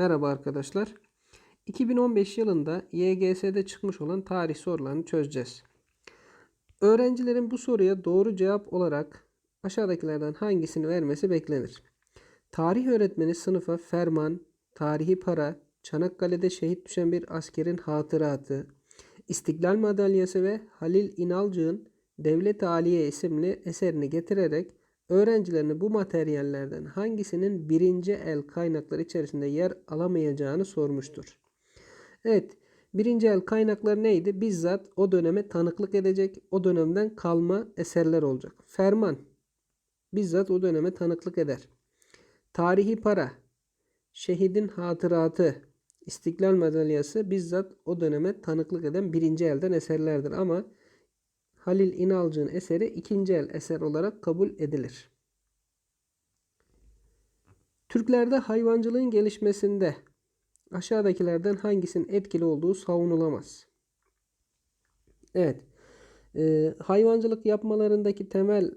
Merhaba arkadaşlar. 2015 yılında YGS'de çıkmış olan tarih sorularını çözeceğiz. Öğrencilerin bu soruya doğru cevap olarak aşağıdakilerden hangisini vermesi beklenir? Tarih öğretmeni sınıfa ferman, tarihi para, Çanakkale'de şehit düşen bir askerin hatıratı, İstiklal Madalyası ve Halil İnalcık'ın Devlet Aliye isimli eserini getirerek öğrencilerine bu materyallerden hangisinin birinci el kaynaklar içerisinde yer alamayacağını sormuştur. Evet, birinci el kaynaklar neydi? Bizzat o döneme tanıklık edecek, o dönemden kalma eserler olacak. Ferman, bizzat o döneme tanıklık eder. Tarihi para, şehidin hatıratı, İstiklal Madalyası bizzat o döneme tanıklık eden birinci elden eserlerdir ama Halil İnalcık'ın eseri ikinci el eser olarak kabul edilir. Türklerde hayvancılığın gelişmesinde aşağıdakilerden hangisinin etkili olduğu savunulamaz. Evet, e, hayvancılık yapmalarındaki temel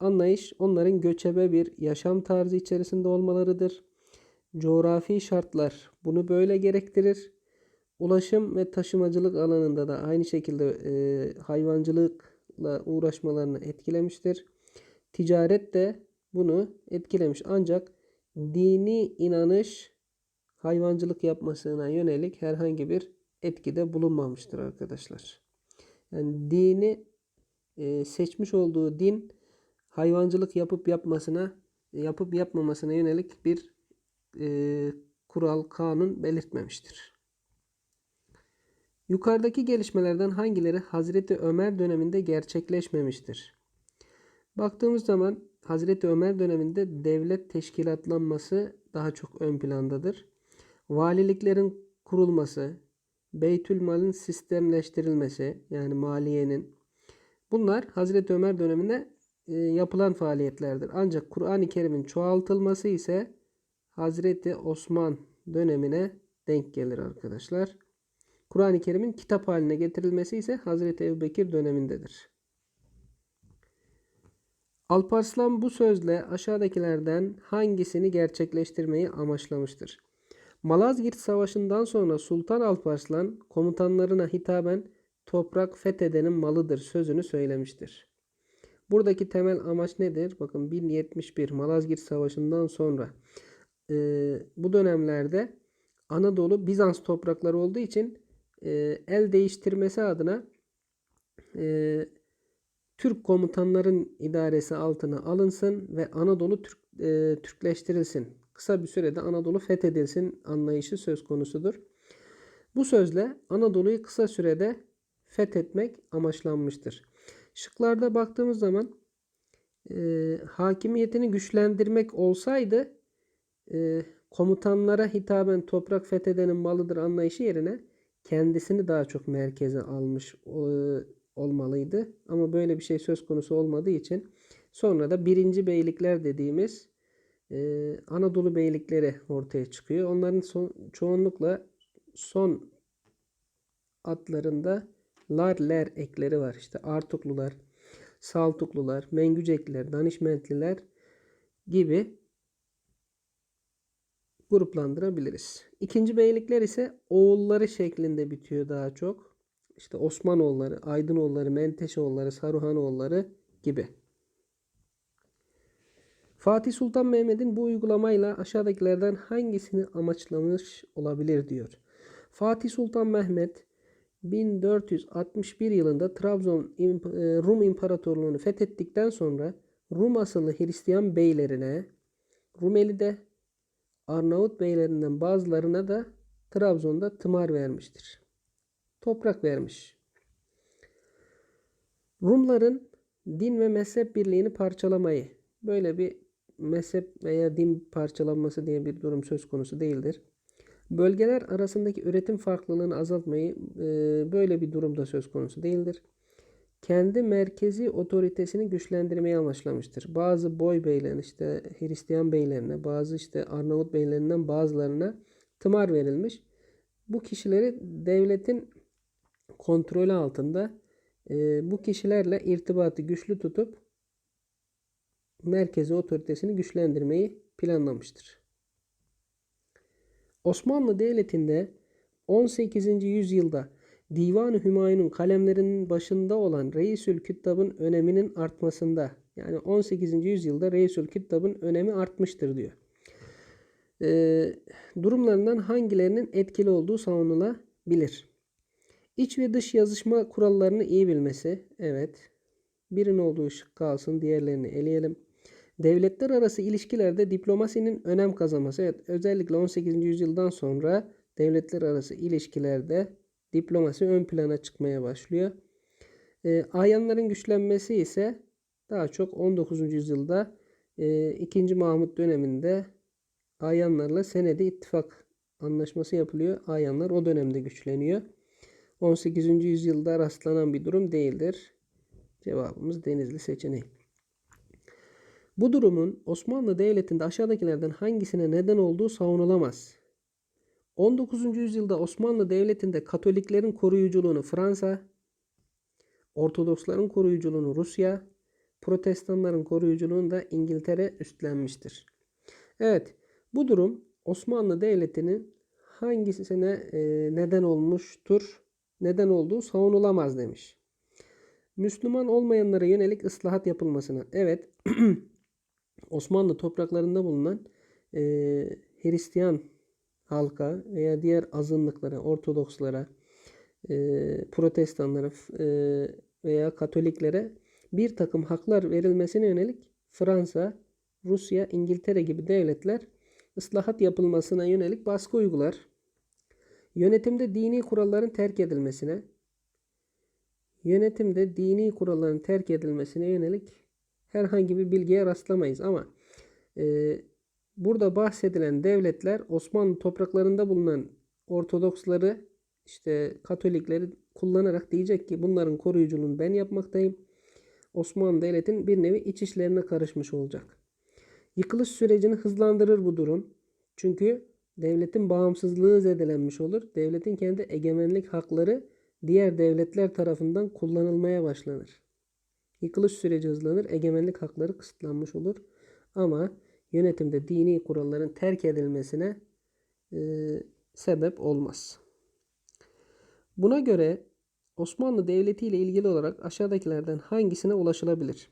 anlayış onların göçebe bir yaşam tarzı içerisinde olmalarıdır. Coğrafi şartlar bunu böyle gerektirir. Ulaşım ve taşımacılık alanında da aynı şekilde e, hayvancılıkla uğraşmalarını etkilemiştir. Ticaret de bunu etkilemiş. Ancak dini inanış hayvancılık yapmasına yönelik herhangi bir etkide bulunmamıştır arkadaşlar. Yani dini e, seçmiş olduğu din hayvancılık yapıp yapmasına yapıp yapmamasına yönelik bir e, kural, kanun belirtmemiştir. Yukarıdaki gelişmelerden hangileri Hazreti Ömer döneminde gerçekleşmemiştir? Baktığımız zaman Hazreti Ömer döneminde devlet teşkilatlanması daha çok ön plandadır. Valiliklerin kurulması, Beytülmal'in sistemleştirilmesi yani maliyenin bunlar Hazreti Ömer döneminde e, yapılan faaliyetlerdir. Ancak Kur'an-ı Kerim'in çoğaltılması ise Hazreti Osman dönemine denk gelir arkadaşlar. Kur'an-ı Kerim'in kitap haline getirilmesi ise Hazreti Ebubekir dönemindedir. Alparslan bu sözle aşağıdakilerden hangisini gerçekleştirmeyi amaçlamıştır? Malazgirt Savaşı'ndan sonra Sultan Alparslan komutanlarına hitaben toprak fethedenin malıdır sözünü söylemiştir. Buradaki temel amaç nedir? Bakın 1071 Malazgirt Savaşı'ndan sonra e, bu dönemlerde Anadolu Bizans toprakları olduğu için e, el değiştirmesi adına e, Türk komutanların idaresi altına alınsın ve Anadolu Türk, e, Türkleştirilsin. Kısa bir sürede Anadolu fethedilsin anlayışı söz konusudur. Bu sözle Anadolu'yu kısa sürede fethetmek amaçlanmıştır. Şıklarda baktığımız zaman e, hakimiyetini güçlendirmek olsaydı e, komutanlara hitaben toprak fethedenin malıdır anlayışı yerine kendisini daha çok merkeze almış olmalıydı. Ama böyle bir şey söz konusu olmadığı için sonra da birinci beylikler dediğimiz e, Anadolu beylikleri ortaya çıkıyor. Onların son, çoğunlukla son adlarında lar ler ekleri var. İşte Artuklular, Saltuklular, Mengücekliler, Danişmentliler gibi gruplandırabiliriz. İkinci beylikler ise oğulları şeklinde bitiyor daha çok. İşte Osmanoğulları, Aydınoğulları, Menteşeoğulları, Saruhanoğulları gibi. Fatih Sultan Mehmet'in bu uygulamayla aşağıdakilerden hangisini amaçlamış olabilir diyor. Fatih Sultan Mehmet 1461 yılında Trabzon Rum İmparatorluğunu fethettikten sonra Rum asıllı Hristiyan beylerine Rumeli'de Arnavut beylerinden bazılarına da Trabzon'da tımar vermiştir. Toprak vermiş. Rumların din ve mezhep birliğini parçalamayı, böyle bir mezhep veya din parçalanması diye bir durum söz konusu değildir. Bölgeler arasındaki üretim farklılığını azaltmayı böyle bir durumda söz konusu değildir. Kendi merkezi otoritesini güçlendirmeyi amaçlamıştır. Bazı boy beylerine işte Hristiyan beylerine bazı işte Arnavut beylerinden bazılarına tımar verilmiş. Bu kişileri devletin kontrolü altında bu kişilerle irtibatı güçlü tutup merkezi otoritesini güçlendirmeyi planlamıştır. Osmanlı Devleti'nde 18. yüzyılda Divan-ı Hümayun'un kalemlerinin başında olan Reisül Küttab'ın öneminin artmasında yani 18. yüzyılda Reisül Küttab'ın önemi artmıştır diyor. Ee, durumlarından hangilerinin etkili olduğu savunulabilir. İç ve dış yazışma kurallarını iyi bilmesi. Evet. Birin olduğu şık kalsın. Diğerlerini eleyelim. Devletler arası ilişkilerde diplomasinin önem kazanması. Evet, özellikle 18. yüzyıldan sonra devletler arası ilişkilerde diplomasi ön plana çıkmaya başlıyor. E, ayanların güçlenmesi ise daha çok 19. yüzyılda e, 2. Mahmut döneminde ayanlarla senedi ittifak anlaşması yapılıyor. Ayanlar o dönemde güçleniyor. 18. yüzyılda rastlanan bir durum değildir. Cevabımız Denizli seçeneği. Bu durumun Osmanlı Devleti'nde aşağıdakilerden hangisine neden olduğu savunulamaz. 19. yüzyılda Osmanlı Devleti'nde Katoliklerin koruyuculuğunu Fransa, Ortodoksların koruyuculuğunu Rusya, Protestanların koruyuculuğunu da İngiltere üstlenmiştir. Evet, bu durum Osmanlı Devleti'nin hangisine e, neden olmuştur, neden olduğu savunulamaz demiş. Müslüman olmayanlara yönelik ıslahat yapılmasına. Evet, Osmanlı topraklarında bulunan e, Hristiyan halka veya diğer azınlıklara, Ortodokslara, e, Protestanlara e, veya Katoliklere bir takım haklar verilmesine yönelik Fransa, Rusya, İngiltere gibi devletler ıslahat yapılmasına yönelik baskı uygular. Yönetimde dini kuralların terk edilmesine, yönetimde dini kuralların terk edilmesine yönelik herhangi bir bilgiye rastlamayız ama e, burada bahsedilen devletler Osmanlı topraklarında bulunan Ortodoksları işte Katolikleri kullanarak diyecek ki bunların koruyuculuğunu ben yapmaktayım. Osmanlı Devleti'nin bir nevi iç işlerine karışmış olacak. Yıkılış sürecini hızlandırır bu durum. Çünkü devletin bağımsızlığı zedelenmiş olur. Devletin kendi egemenlik hakları diğer devletler tarafından kullanılmaya başlanır. Yıkılış süreci hızlanır, egemenlik hakları kısıtlanmış olur. Ama yönetimde dini kuralların terk edilmesine e, sebep olmaz. Buna göre Osmanlı Devleti ile ilgili olarak aşağıdakilerden hangisine ulaşılabilir?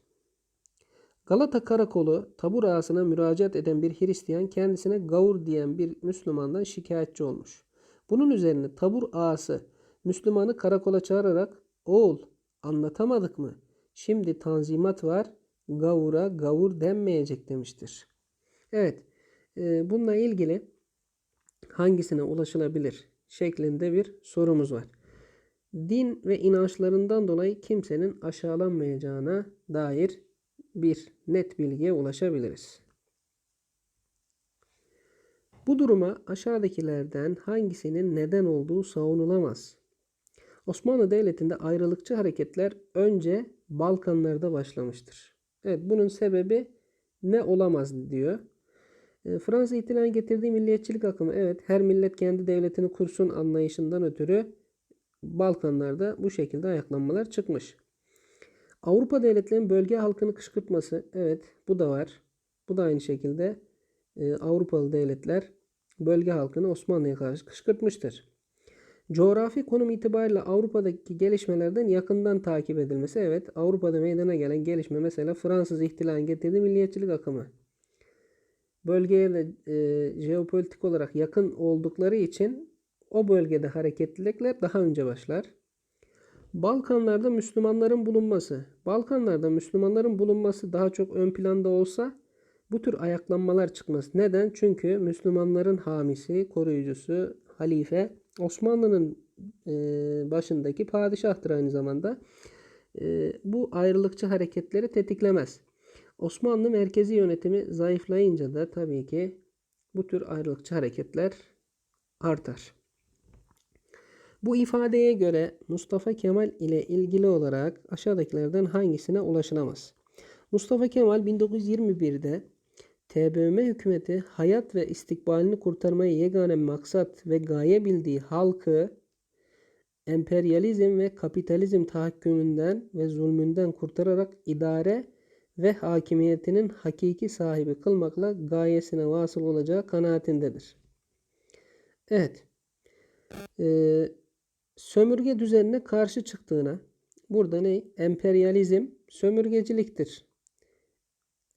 Galata Karakolu tabur ağasına müracaat eden bir Hristiyan kendisine gavur diyen bir Müslümandan şikayetçi olmuş. Bunun üzerine tabur ağası Müslümanı karakola çağırarak oğul anlatamadık mı? Şimdi tanzimat var gavura gavur denmeyecek demiştir. Evet e, bununla ilgili hangisine ulaşılabilir şeklinde bir sorumuz var. Din ve inançlarından dolayı kimsenin aşağılanmayacağına dair bir net bilgiye ulaşabiliriz. Bu duruma aşağıdakilerden hangisinin neden olduğu savunulamaz. Osmanlı Devleti'nde ayrılıkçı hareketler önce Balkanlarda başlamıştır. Evet bunun sebebi ne olamaz diyor. E, Fransa ihtilalin getirdiği milliyetçilik akımı evet her millet kendi devletini kursun anlayışından ötürü Balkanlarda bu şekilde ayaklanmalar çıkmış. Avrupa devletlerinin bölge halkını kışkırtması evet bu da var. Bu da aynı şekilde e, Avrupalı devletler bölge halkını Osmanlı'ya karşı kışkırtmıştır. Coğrafi konum itibariyle Avrupa'daki gelişmelerden yakından takip edilmesi. Evet Avrupa'da meydana gelen gelişme mesela Fransız ihtilalin getirdiği milliyetçilik akımı. Bölgeye de e, jeopolitik olarak yakın oldukları için o bölgede hareketlilikler daha önce başlar. Balkanlarda Müslümanların bulunması. Balkanlarda Müslümanların bulunması daha çok ön planda olsa bu tür ayaklanmalar çıkmaz. Neden? Çünkü Müslümanların hamisi, koruyucusu, halife Osmanlı'nın e, başındaki padişahtır aynı zamanda. E, bu ayrılıkçı hareketleri tetiklemez. Osmanlı merkezi yönetimi zayıflayınca da tabii ki bu tür ayrılıkçı hareketler artar. Bu ifadeye göre Mustafa Kemal ile ilgili olarak aşağıdakilerden hangisine ulaşılamaz? Mustafa Kemal 1921'de TBMM hükümeti hayat ve istikbalini kurtarmayı yegane maksat ve gaye bildiği halkı emperyalizm ve kapitalizm tahakkümünden ve zulmünden kurtararak idare ve hakimiyetinin hakiki sahibi kılmakla gayesine vasıl olacağı kanaatindedir. Evet. Ee, sömürge düzenine karşı çıktığına burada ne? Emperyalizm sömürgeciliktir.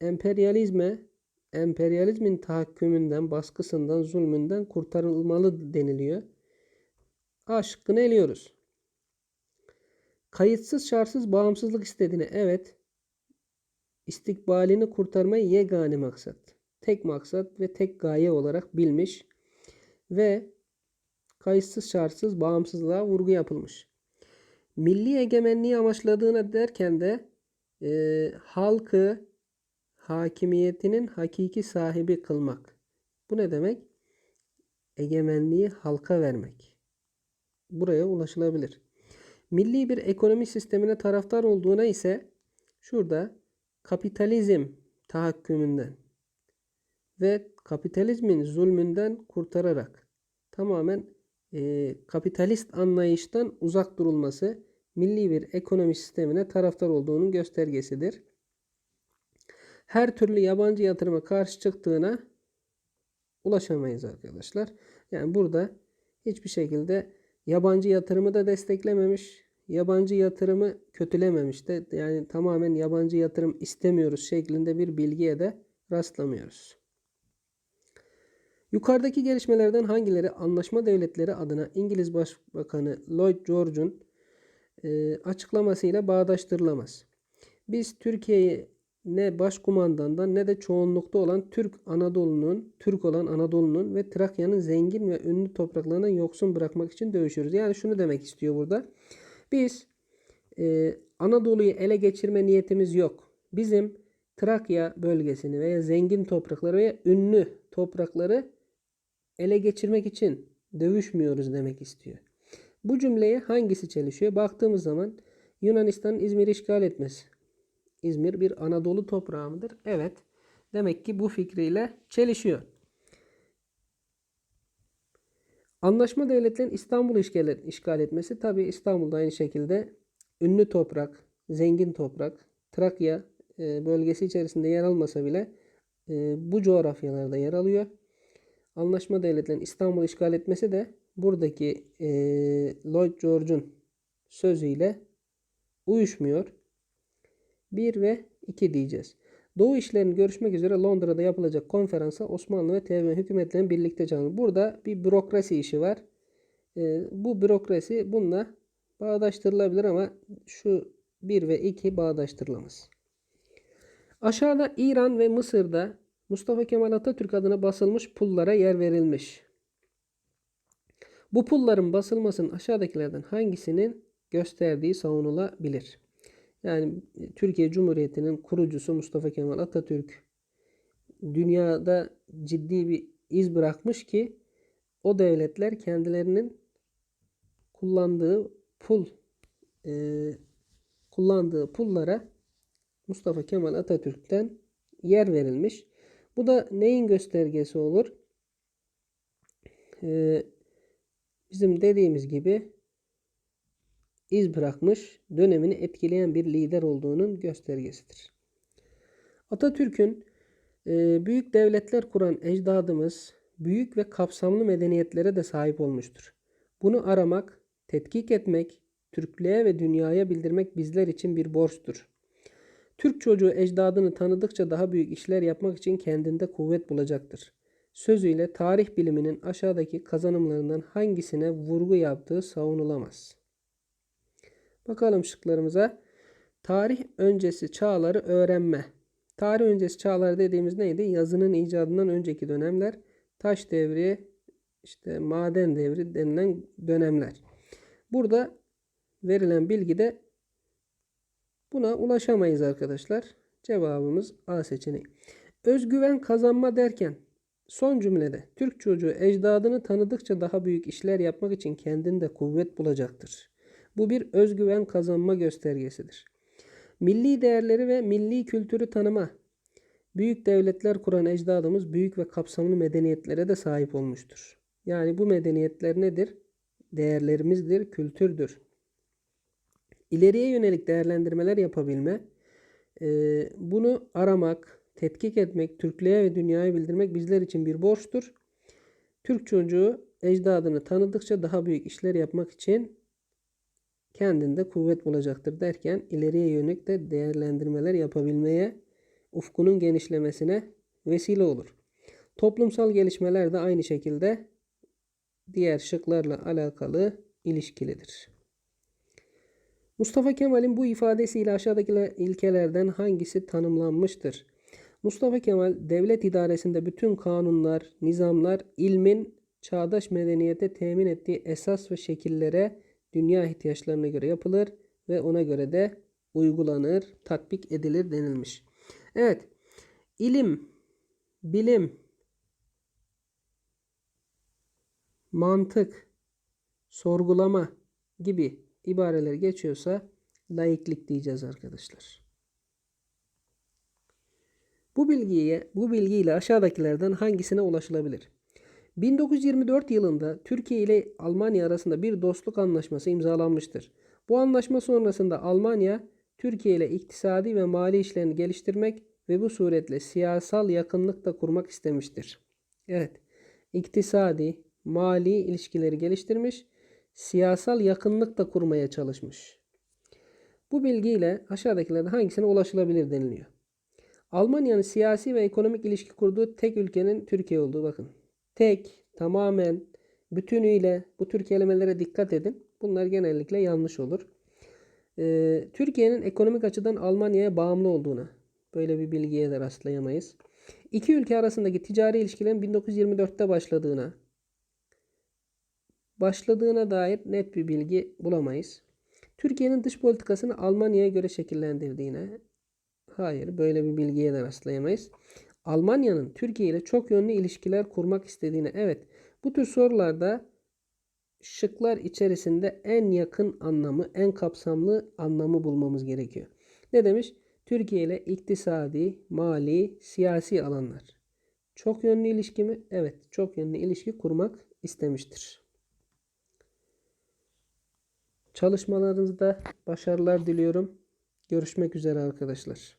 Emperyalizme emperyalizmin tahakkümünden, baskısından, zulmünden kurtarılmalı deniliyor. A şıkkını eliyoruz. Kayıtsız şartsız bağımsızlık istediğine evet. İstikbalini kurtarmayı yegane maksat. Tek maksat ve tek gaye olarak bilmiş ve kayıtsız şartsız bağımsızlığa vurgu yapılmış. Milli egemenliği amaçladığına derken de e, halkı hakimiyetinin hakiki sahibi kılmak. Bu ne demek? Egemenliği halka vermek. Buraya ulaşılabilir. Milli bir ekonomi sistemine taraftar olduğuna ise şurada kapitalizm tahakkümünden ve kapitalizmin zulmünden kurtararak tamamen e, kapitalist anlayıştan uzak durulması milli bir ekonomi sistemine taraftar olduğunun göstergesidir. Her türlü yabancı yatırıma karşı çıktığına ulaşamayız arkadaşlar. Yani burada hiçbir şekilde yabancı yatırımı da desteklememiş, yabancı yatırımı kötülememiş de yani tamamen yabancı yatırım istemiyoruz şeklinde bir bilgiye de rastlamıyoruz. Yukarıdaki gelişmelerden hangileri anlaşma devletleri adına İngiliz Başbakanı Lloyd George'un e, açıklamasıyla bağdaştırılamaz. Biz Türkiye'yi ne başkumandandan ne de çoğunlukta olan Türk Anadolu'nun, Türk olan Anadolu'nun ve Trakya'nın zengin ve ünlü topraklarından yoksun bırakmak için dövüşüyoruz. Yani şunu demek istiyor burada. Biz e, Anadolu'yu ele geçirme niyetimiz yok. Bizim Trakya bölgesini veya zengin toprakları veya ünlü toprakları ele geçirmek için dövüşmüyoruz demek istiyor. Bu cümleye hangisi çelişiyor? Baktığımız zaman Yunanistan'ın İzmir'i işgal etmesi. İzmir bir Anadolu toprağı mıdır? Evet. Demek ki bu fikriyle çelişiyor. Anlaşma devletlerin İstanbul'u işgal, etmesi tabi İstanbul'da aynı şekilde ünlü toprak, zengin toprak, Trakya e, bölgesi içerisinde yer almasa bile e, bu coğrafyalarda yer alıyor. Anlaşma devletlerin İstanbul'u işgal etmesi de buradaki e, Lloyd George'un sözüyle uyuşmuyor. 1 ve 2 diyeceğiz. Doğu işlerini görüşmek üzere Londra'da yapılacak konferansa Osmanlı ve Teoman hükümetlerin birlikte çağrılır. Burada bir bürokrasi işi var. E, bu bürokrasi bununla bağdaştırılabilir ama şu 1 ve 2 bağdaştırılamaz. Aşağıda İran ve Mısır'da Mustafa Kemal Atatürk adına basılmış pullara yer verilmiş. Bu pulların basılmasının aşağıdakilerden hangisinin gösterdiği savunulabilir? Yani Türkiye Cumhuriyeti'nin kurucusu Mustafa Kemal Atatürk dünyada ciddi bir iz bırakmış ki o devletler kendilerinin kullandığı pul e, kullandığı pullara Mustafa Kemal Atatürk'ten yer verilmiş. Bu da neyin göstergesi olur? Ee, bizim dediğimiz gibi iz bırakmış, dönemini etkileyen bir lider olduğunun göstergesidir. Atatürk'ün e, büyük devletler kuran ecdadımız büyük ve kapsamlı medeniyetlere de sahip olmuştur. Bunu aramak, tetkik etmek, Türklüğe ve dünyaya bildirmek bizler için bir borçtur. Türk çocuğu ecdadını tanıdıkça daha büyük işler yapmak için kendinde kuvvet bulacaktır. Sözüyle tarih biliminin aşağıdaki kazanımlarından hangisine vurgu yaptığı savunulamaz. Bakalım şıklarımıza. Tarih öncesi çağları öğrenme. Tarih öncesi çağlar dediğimiz neydi? Yazının icadından önceki dönemler. Taş devri, işte maden devri denilen dönemler. Burada verilen bilgi de buna ulaşamayız arkadaşlar. Cevabımız A seçeneği. Özgüven kazanma derken son cümlede Türk çocuğu ecdadını tanıdıkça daha büyük işler yapmak için kendinde kuvvet bulacaktır. Bu bir özgüven kazanma göstergesidir. Milli değerleri ve milli kültürü tanıma. Büyük devletler kuran ecdadımız büyük ve kapsamlı medeniyetlere de sahip olmuştur. Yani bu medeniyetler nedir? Değerlerimizdir, kültürdür. İleriye yönelik değerlendirmeler yapabilme, bunu aramak, tetkik etmek, Türklüğe ve dünyaya bildirmek bizler için bir borçtur. Türk çocuğu ecdadını tanıdıkça daha büyük işler yapmak için kendinde kuvvet bulacaktır derken ileriye yönelik de değerlendirmeler yapabilmeye, ufkunun genişlemesine vesile olur. Toplumsal gelişmeler de aynı şekilde diğer şıklarla alakalı ilişkilidir. Mustafa Kemal'in bu ifadesiyle aşağıdaki ilkelerden hangisi tanımlanmıştır? Mustafa Kemal devlet idaresinde bütün kanunlar, nizamlar ilmin çağdaş medeniyete temin ettiği esas ve şekillere dünya ihtiyaçlarına göre yapılır ve ona göre de uygulanır, tatbik edilir denilmiş. Evet, ilim, bilim, mantık, sorgulama gibi ibareler geçiyorsa laiklik diyeceğiz arkadaşlar. Bu bilgiye, bu bilgiyle aşağıdakilerden hangisine ulaşılabilir? 1924 yılında Türkiye ile Almanya arasında bir dostluk anlaşması imzalanmıştır. Bu anlaşma sonrasında Almanya Türkiye ile iktisadi ve mali işlerini geliştirmek ve bu suretle siyasal yakınlık da kurmak istemiştir. Evet, iktisadi, mali ilişkileri geliştirmiş, siyasal yakınlık da kurmaya çalışmış. Bu bilgiyle aşağıdakilerden hangisine ulaşılabilir deniliyor. Almanya'nın siyasi ve ekonomik ilişki kurduğu tek ülkenin Türkiye olduğu bakın. Tek, tamamen, bütünüyle bu tür kelimelere dikkat edin. Bunlar genellikle yanlış olur. Ee, Türkiye'nin ekonomik açıdan Almanya'ya bağımlı olduğuna böyle bir bilgiye de rastlayamayız. İki ülke arasındaki ticari ilişkilerin 1924'te başladığına başladığına dair net bir bilgi bulamayız. Türkiye'nin dış politikasını Almanya'ya göre şekillendirdiğine hayır böyle bir bilgiye de rastlayamayız. Almanya'nın Türkiye ile çok yönlü ilişkiler kurmak istediğine evet bu tür sorularda şıklar içerisinde en yakın anlamı, en kapsamlı anlamı bulmamız gerekiyor. Ne demiş? Türkiye ile iktisadi, mali, siyasi alanlar. Çok yönlü ilişki mi? Evet, çok yönlü ilişki kurmak istemiştir. Çalışmalarınızda başarılar diliyorum. Görüşmek üzere arkadaşlar.